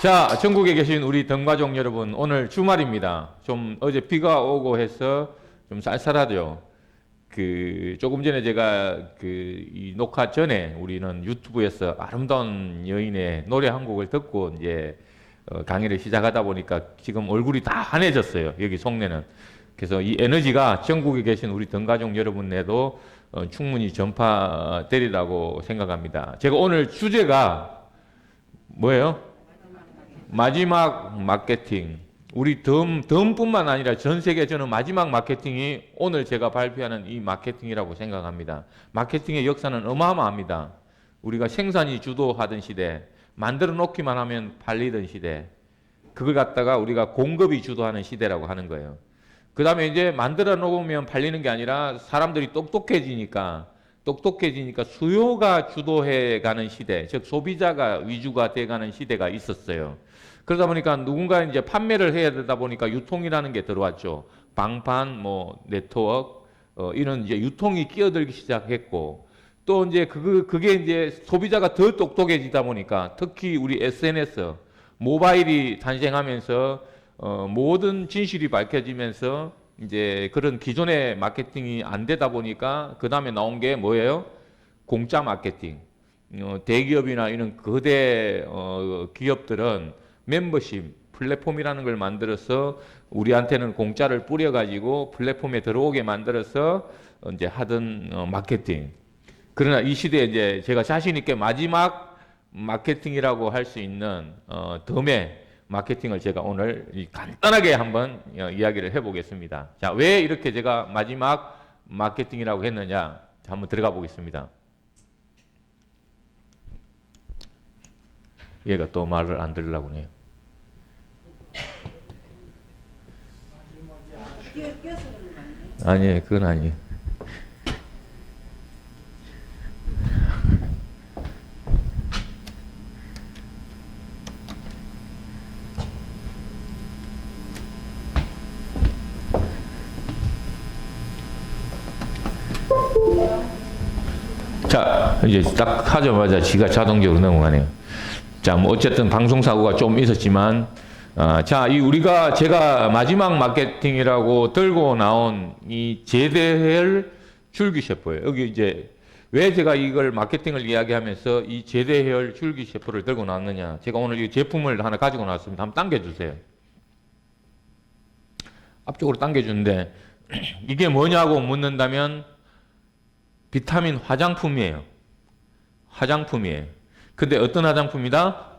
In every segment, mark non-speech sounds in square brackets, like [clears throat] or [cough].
자, 전국에 계신 우리 등가족 여러분, 오늘 주말입니다. 좀 어제 비가 오고 해서 좀 쌀쌀하죠. 그 조금 전에 제가 그 이 녹화 전에 우리는 유튜브에서 아름다운 여인의 노래 한 곡을 듣고 이제 어, 강의를 시작하다 보니까 지금 얼굴이 다 환해졌어요. 여기 속내는. 그래서 이 에너지가 전국에 계신 우리 등가족 여러분에도 어, 충분히 전파되리라고 생각합니다. 제가 오늘 주제가 뭐예요? 마지막 마케팅. 우리 덤, 덤뿐만 아니라 전 세계 저는 마지막 마케팅이 오늘 제가 발표하는 이 마케팅이라고 생각합니다. 마케팅의 역사는 어마어마합니다. 우리가 생산이 주도하던 시대, 만들어 놓기만 하면 팔리던 시대, 그걸 갖다가 우리가 공급이 주도하는 시대라고 하는 거예요. 그 다음에 이제 만들어 놓으면 팔리는 게 아니라 사람들이 똑똑해지니까 똑똑해지니까 수요가 주도해 가는 시대, 즉 소비자가 위주가 돼 가는 시대가 있었어요. 그러다 보니까 누군가 이제 판매를 해야 되다 보니까 유통이라는 게 들어왔죠. 방판, 뭐 네트워크 어, 이런 이제 유통이 끼어들기 시작했고 또 이제 그 그게 이제 소비자가 더 똑똑해지다 보니까 특히 우리 SNS 모바일이 탄생하면서 어, 모든 진실이 밝혀지면서 이제 그런 기존의 마케팅이 안 되다 보니까 그 다음에 나온 게 뭐예요? 공짜 마케팅. 어, 대기업이나 이런 거대 어, 기업들은 멤버십 플랫폼이라는 걸 만들어서 우리한테는 공짜를 뿌려가지고 플랫폼에 들어오게 만들어서 어, 이제 하던 어, 마케팅. 그러나 이 시대에 이제 제가 자신 있게 마지막 마케팅이라고 할 수 있는 어, 덤의 마케팅을 제가 오늘 이 간단하게 한번 어, 이야기를 해보겠습니다. 자, 왜 이렇게 제가 마지막 마케팅이라고 했느냐? 자, 한번 들어가 보겠습니다. 얘가 또 말을 안 들으려고 해요. 아니에요, 그건 아니에요. 이제 딱 하자마자 지가 자동적으로 넘어가네요. 자, 뭐 어쨌든 방송 사고가 좀 있었지만, 아, 자, 이 우리가 제가 마지막 마케팅이라고 들고 나온 이 제대혈 줄기세포예요. 여기 이제 왜 제가 이걸 마케팅을 이야기하면서 이 제대혈 줄기 세포를 들고 나왔느냐? 제가 오늘 이 제품을 하나 가지고 나왔습니다. 한번 당겨주세요. 앞쪽으로 당겨주는데 [clears throat] 이게 뭐냐고 묻는다면 비타민 화장품이에요. 화장품이에요. 근데 어떤 화장품이다?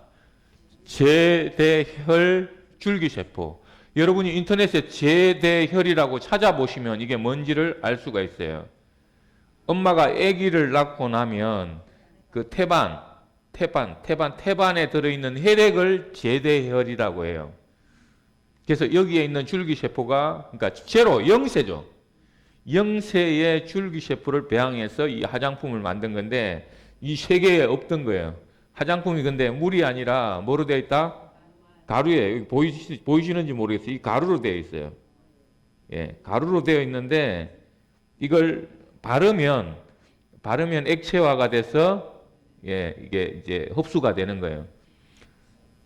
제대혈 줄기세포. 여러분이 인터넷에 제대혈이라고 찾아보시면 이게 뭔지를 알 수가 있어요. 엄마가 아기를 낳고 나면 그 태반, 태반, 태반, 태반에 들어있는 혈액을 제대혈이라고 해요. 그래서 여기에 있는 줄기세포가 그러니까 제로, 영세죠. 영세의 줄기세포를 배양해서 이 화장품을 만든 건데 이 세계에 없던 거예요. 화장품이 근데 물이 아니라 뭐로 되어 있다? 가루에 보이시, 보이시는지 모르겠어요. 이 가루로 되어 있어요. 예, 가루로 되어 있는데 이걸 바르면 바르면 액체화가 돼서 예, 이게 이제 흡수가 되는 거예요.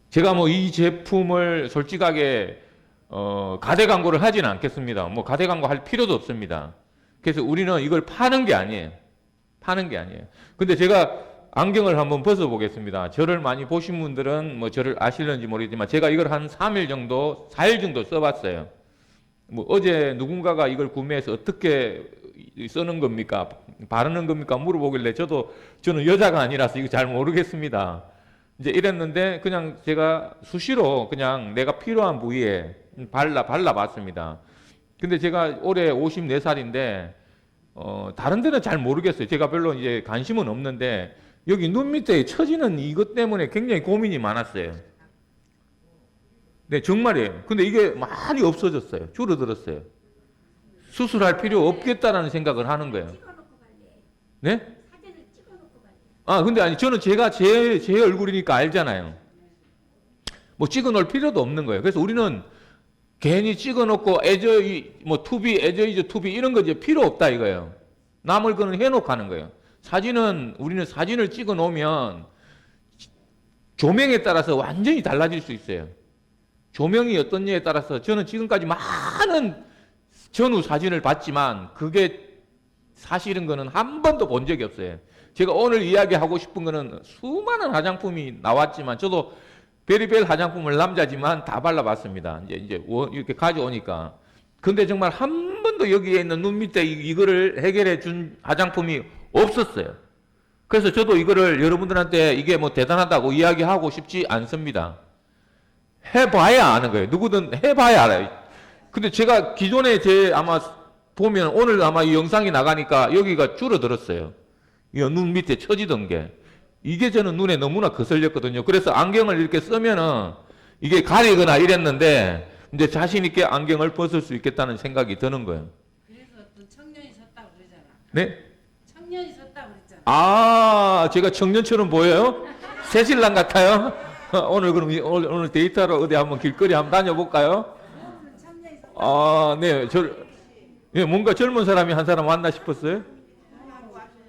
제가 뭐 이 제품을 솔직하게 어, 가대 광고를 하지는 않겠습니다. 뭐 가대 광고 할 필요도 없습니다. 그래서 우리는 이걸 파는 게 아니에요. 파는 게 아니에요. 근데 제가 안경을 한번 벗어 보겠습니다. 저를 많이 보신 분들은 뭐 저를 아실는지 모르겠지만 제가 이걸 한 3일 정도, 4일 정도 써봤어요. 뭐 어제 누군가가 이걸 구매해서 어떻게 쓰는 겁니까? 바르는 겁니까? 물어보길래 저도 저는 여자가 아니라서 이거 잘 모르겠습니다. 이제 이랬는데 그냥 제가 수시로 그냥 내가 필요한 부위에 발라 발라 봤습니다. 근데 제가 올해 54살인데 어 다른 데는 잘 모르겠어요. 제가 별로 이제 관심은 없는데 여기 눈 밑에 처지는 이것 때문에 굉장히 고민이 많았어요. 네, 정말이에요. 근데 이게 많이 없어졌어요. 줄어들었어요. 수술할 필요 없겠다라는 생각을 하는 거예요. 네? 아, 근데 아니, 저는 제가 제, 제 얼굴이니까 알잖아요. 뭐 찍어 놓을 필요도 없는 거예요. 그래서 우리는 괜히 찍어 놓고 에저이, 뭐 투비, 에저이즈 투비 이런 거 이제 필요 없다 이거예요. 남을 거는 해놓고 하는 거예요. 사진은, 우리는 사진을 찍어 놓으면 조명에 따라서 완전히 달라질 수 있어요. 조명이 어떻냐에 따라서 저는 지금까지 많은 전후 사진을 봤지만 그게 사실인 거는 한 번도 본 적이 없어요. 제가 오늘 이야기하고 싶은 거는 수많은 화장품이 나왔지만 저도 베리벨 화장품을 남자지만 다 발라봤습니다. 이제 이제 원- 이렇게 가져오니까. 근데 정말 한 번도 여기에 있는 눈 밑에 이- 이거를 해결해 준 화장품이 없었어요. 그래서 저도 이거를 여러분들한테 이게 뭐 대단하다고 이야기하고 싶지 않습니다. 해봐야 아는 거예요. 누구든 해봐야 알아요. 근데 제가 기존에 제 아마 보면 오늘 아마 이 영상이 나가니까 여기가 줄어들었어요. 이 눈 밑에 처지던 게. 이게 저는 눈에 너무나 거슬렸거든요. 그래서 안경을 이렇게 쓰면은 이게 가리거나 이랬는데 이제 자신 있게 안경을 벗을 수 있겠다는 생각이 드는 거예요. 그래서 또 청년이 섰다고 그러잖아. 네? 청년이 섰다고 그랬잖아. 아, 제가 청년처럼 보여요? 새신랑 같아요? [laughs] 오늘 그럼 이- 오늘, 오늘 데이터로 어디 한번 길거리 한번 다녀볼까요? 청년이 섰 아, 네, 저, 예, 뭔가 젊은 사람이 한 사람 왔나 싶었어요?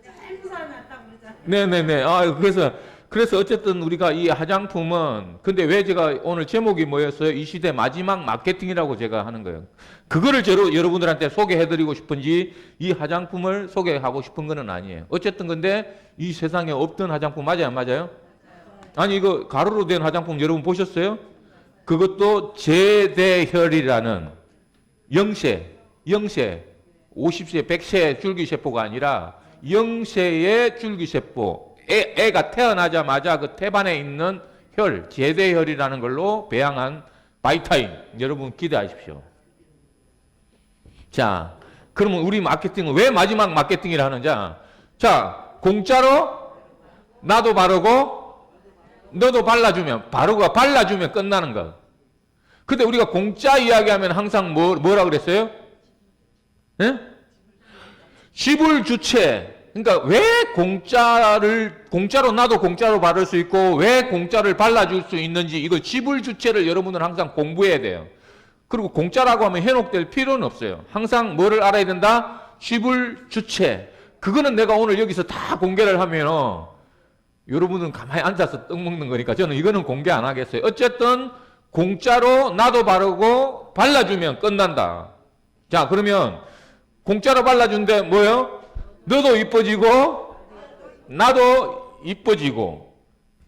짧은 사람이 왔다고 그러잖아. 네네네. 아, 그래서, 그래서 어쨌든 우리가 이 화장품은, 근데 왜 제가 오늘 제목이 뭐였어요? 이 시대 마지막 마케팅이라고 제가 하는 거예요. 그거를 저로, 여러분들한테 소개해드리고 싶은지 이 화장품을 소개하고 싶은 거는 아니에요. 어쨌든 근데 이 세상에 없던 화장품 맞아요? 안 맞아요? 아니, 이거 가루로 된 화장품 여러분 보셨어요? 그것도 제대혈이라는 영세, 영세, 50세, 100세 줄기세포가 아니라 영세의 줄기세포, 애, 애가 태어나자마자 그 태반에 있는 혈, 제대혈이라는 걸로 배양한 바이타임. 여러분 기대하십시오. 자, 그러면 우리 마케팅은 왜 마지막 마케팅이라 하는지? 자, 공짜로 나도 바르고 너도 발라주면 바르고 발라주면 끝나는 거. 근데 우리가 공짜 이야기하면 항상 뭐, 뭐라 그랬어요? 예? 지불 주체. 그러니까 왜 공짜를 공짜로 나도 공짜로 받을 수 있고 왜 공짜를 발라줄 수 있는지 이거 지불 주체를 여러분은 항상 공부해야 돼요. 그리고 공짜라고 하면 현혹될 필요는 없어요. 항상 뭐를 알아야 된다? 지불 주체. 그거는 내가 오늘 여기서 다 공개를 하면 여러분은 가만히 앉아서 떡 먹는 거니까 저는 이거는 공개 안 하겠어요. 어쨌든 공짜로 나도 바르고 발라주면 끝난다. 자, 그러면 공짜로 발라준데 뭐요? 너도 이뻐지고 나도 이뻐지고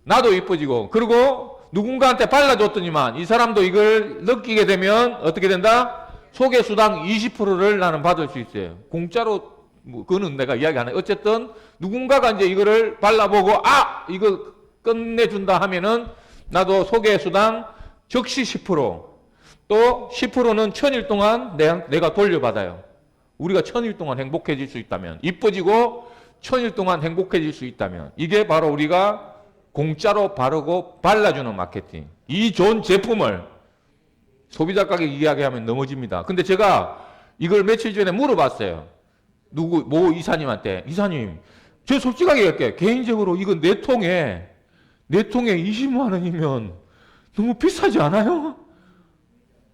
나도 이뻐지고 그리고 누군가한테 발라줬더니만 이 사람도 이걸 느끼게 되면 어떻게 된다? 소개 수당 20%를 나는 받을 수 있어요. 공짜로 뭐 그거는 내가 이야기 안 해. 어쨌든 누군가가 이제 이거를 발라보고 아 이거 끝내준다 하면은 나도 소개 수당 적시 10%또 10%는 천일 동안 내, 내가 돌려받아요. 우리가 천일 동안 행복해질 수 있다면 이뻐지고 천일 동안 행복해질 수 있다면 이게 바로 우리가 공짜로 바르고 발라주는 마케팅. 이 좋은 제품을 소비자 가격 이야기하면 넘어집니다. 근데 제가 이걸 며칠 전에 물어봤어요. 누구 모 이사님한테 이사님 저 솔직하게 얘기할게요. 개인적으로 이거 네 통에 네 통에 20만 원이면 너무 비싸지 않아요?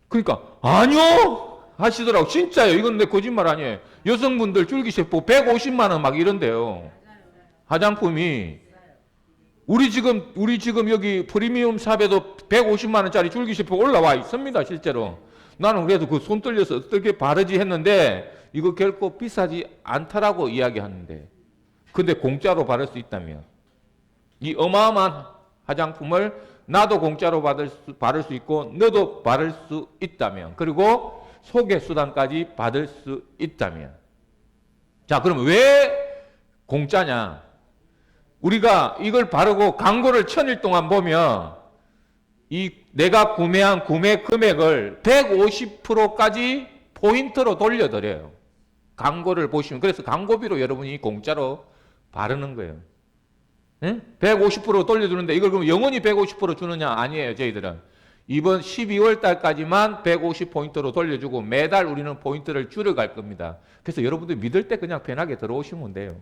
그러니까 아니요 하시더라고 진짜요. 이건 내 거짓말 아니에요. 여성분들 줄기세포 150만 원 막 이런데요. 화장품이 우리 지금 우리 지금 여기 프리미엄 샵에도 150만 원짜리 줄기세포 올라와 있습니다 실제로. 나는 그래도 그 손 떨려서 어떻게 바르지 했는데 이거 결코 비싸지 않다라고 이야기하는데 근데 공짜로 바를 수 있다면 이 어마어마한 화장품을 나도 공짜로 받을 수, 바를 수 있고 너도 바를 수 있다면 그리고 소개 수단까지 받을 수 있다면 자 그럼 왜 공짜냐 우리가 이걸 바르고 광고를 천일 동안 보면 이 내가 구매한 구매 금액을 150%까지 포인트로 돌려드려요. 광고를 보시면 그래서 광고비로 여러분이 공짜로 바르는 거예요. 응? 150% 돌려주는데 이걸 그럼 영원히 150% 주느냐 아니에요 저희들은 이번 12월 달까지만 150 포인트로 돌려주고 매달 우리는 포인트를 줄여갈 겁니다. 그래서 여러분들 믿을 때 그냥 편하게 들어오시면 돼요.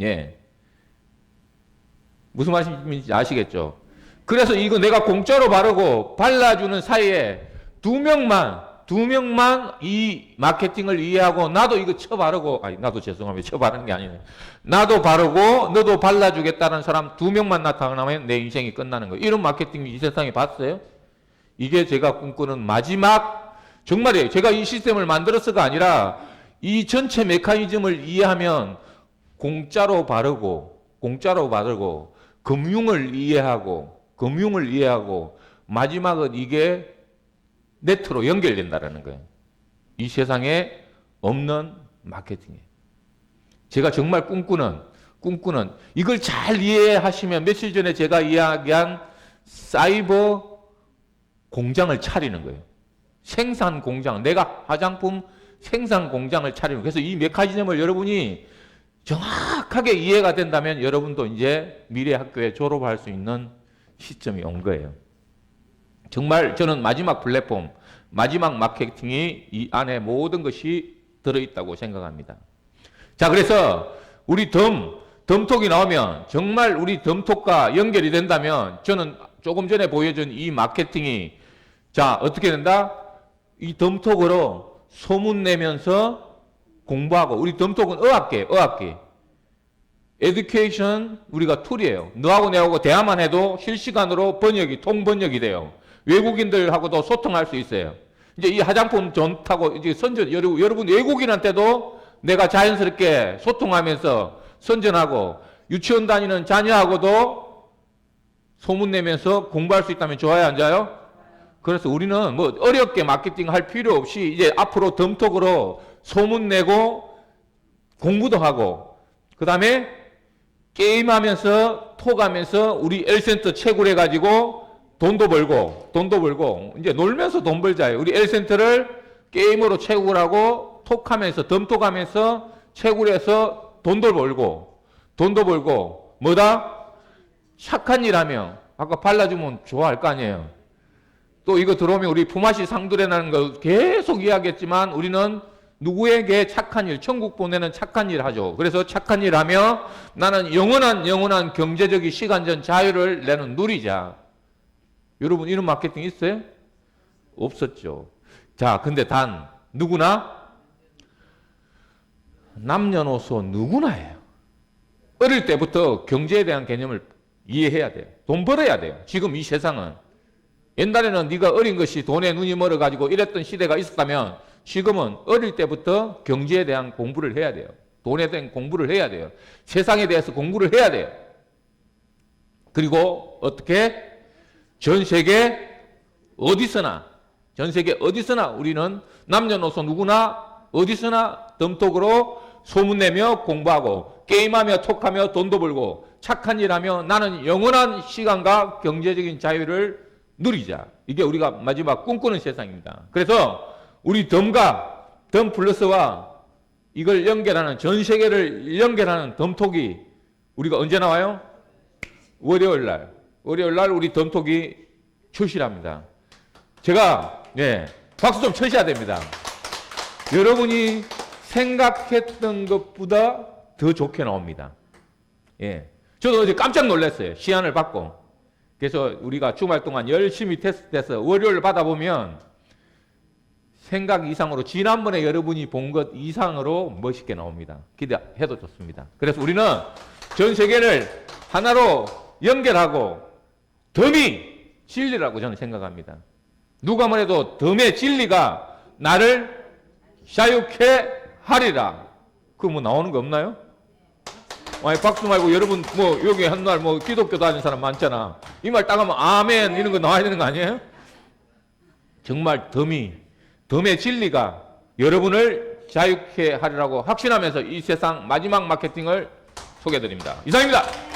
예. 무슨 말씀인지 아시겠죠? 그래서 이거 내가 공짜로 바르고 발라주는 사이에 두 명만, 두 명만 이 마케팅을 이해하고 나도 이거 쳐 바르고 아니 나도 죄송합니다 쳐 바르는 게 아니네 나도 바르고 너도 발라주겠다는 사람 두 명만 나타나면 내 인생이 끝나는 거예요 이런 마케팅 이 세상에 봤어요? 이게 제가 꿈꾸는 마지막 정말이에요 제가 이 시스템을 만들어서가 아니라 이 전체 메커니즘을 이해하면 공짜로 바르고 공짜로 바르고 금융을 이해하고 금융을 이해하고 마지막은 이게 네트로 연결된다라는 거예요. 이 세상에 없는 마케팅이에요. 제가 정말 꿈꾸는 꿈꾸는 이걸 잘 이해하시면 며칠 전에 제가 이야기한 사이버 공장을 차리는 거예요. 생산 공장, 내가 화장품 생산 공장을 차리는. 그래서 이 메커니즘을 여러분이 정확하게 이해가 된다면 여러분도 이제 미래 학교에 졸업할 수 있는 시점이 온 거예요. 정말 저는 마지막 플랫폼, 마지막 마케팅이 이 안에 모든 것이 들어있다고 생각합니다. 자, 그래서 우리 덤, 덤톡이 나오면 정말 우리 덤톡과 연결이 된다면 저는 조금 전에 보여준 이 마케팅이 자, 어떻게 된다? 이 덤톡으로 소문 내면서 공부하고 우리 덤톡은 어학계, 어학계. 에듀케이션 우리가 툴이에요. 너하고 내하고 대화만 해도 실시간으로 번역이 통번역이 돼요. 외국인들하고도 소통할 수 있어요. 이제 이 화장품 좋다고 이제 선전 여러분, 여러분 외국인한테도 내가 자연스럽게 소통하면서 선전하고 유치원 다니는 자녀하고도 소문 내면서 공부할 수 있다면 좋아요, 안 좋아요? 그래서 우리는 뭐 어렵게 마케팅 할 필요 없이 이제 앞으로 덤톡으로 소문 내고 공부도 하고 그 다음에 게임하면서 톡하면서 우리 엘센터 채굴 해 가지고 돈도 벌고 돈도 벌고 이제 놀면서 돈 벌자예요. 우리 엘센터를 게임으로 채굴하고 톡하면서 덤톡하면서 채굴해서 돈도 벌고 돈도 벌고 뭐다 착한 일 하면 아까 발라주면 좋아할 거 아니에요. 또 이거 들어오면 우리 품앗이 상두례라는 거 계속 이야기했지만 우리는 누구에게 착한 일, 천국 보내는 착한 일 하죠. 그래서 착한 일 하며 나는 영원한 영원한 경제적인 시간전 자유를 내는 누리자. 여러분 이런 마케팅 있어요? 없었죠. 자, 근데 단 누구나 남녀노소 누구나 해요. 어릴 때부터 경제에 대한 개념을 이해해야 돼요. 돈 벌어야 돼요. 지금 이 세상은 옛날에는 네가 어린 것이 돈에 눈이 멀어 가지고 이랬던 시대가 있었다면 지금은 어릴 때부터 경제에 대한 공부를 해야 돼요. 돈에 대한 공부를 해야 돼요. 세상에 대해서 공부를 해야 돼요. 그리고 어떻게 전 세계 어디서나 전 세계 어디서나 우리는 남녀노소 누구나 어디서나 덤톡으로 소문내며 공부하고 게임하며 톡하며 돈도 벌고 착한 일하며 나는 영원한 시간과 경제적인 자유를 누리자. 이게 우리가 마지막 꿈꾸는 세상입니다. 그래서 우리 덤과 덤 플러스와 이걸 연결하는 전 세계를 연결하는 덤톡이 우리가 언제 나와요? 월요일 날. 월요일 날 우리 덤톡이 출시합니다. 제가 예, 박수 좀 쳐셔야 됩니다. 여러분이 생각했던 것보다 더 좋게 나옵니다. 예. 저도 어제 깜짝 놀랐어요. 시안을 받고. 그래서 우리가 주말 동안 열심히 테스트해서 월요일 받아보면 생각 이상으로 지난번에 여러분이 본 것 이상으로 멋있게 나옵니다. 기대해도 좋습니다. 그래서 우리는 전 세계를 하나로 연결하고 덤이 진리라고 저는 생각합니다. 누가 뭐래도 덤의 진리가 나를 자유케 하리라. 그뭐 나오는 거 없나요? 아니 박수 말고 여러분 뭐 여기 한날 뭐 기독교 다니는 사람 많잖아. 이말딱 하면 아멘 이런 거 나와야 되는 거 아니에요? 정말 덤이 덤의 진리가 여러분을 자유케 하리라고 확신하면서 이 세상 마지막 마케팅을 소개해 드립니다. 이상입니다.